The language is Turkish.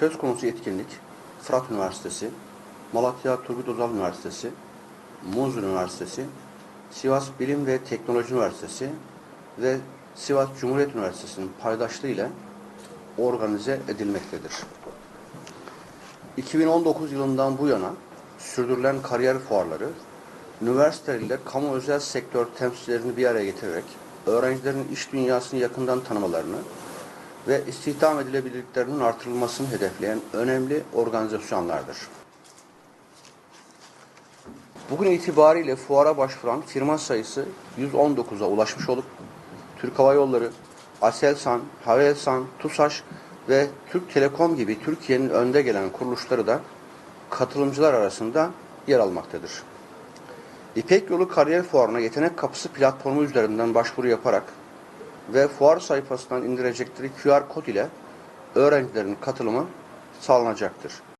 Söz konusu etkinlik Fırat Üniversitesi, Malatya Turgut Özal Üniversitesi, Muzur Üniversitesi, Sivas Bilim ve Teknoloji Üniversitesi ve Sivas Cumhuriyet Üniversitesi'nin paydaşlığıyla organize edilmektedir. 2019 yılından bu yana sürdürülen kariyer fuarları, üniversiteler kamu özel sektör temsilcilerini bir araya getirerek öğrencilerin iş dünyasını yakından tanımalarını ve istihdam edilebilirliklerinin artırılmasını hedefleyen önemli organizasyonlardır. Bugün itibariyle fuara başvuran firma sayısı 119'a ulaşmış olup Türk Hava Yolları, Aselsan, Havelsan, TUSAŞ ve Türk Telekom gibi Türkiye'nin önde gelen kuruluşları da katılımcılar arasında yer almaktadır. İpek Yolu Kariyer Fuarı'na Yetenek Kapısı platformu üzerinden başvuru yaparak ve fuar sayfasından indirecekleri QR kod ile öğrencilerin katılımı sağlanacaktır.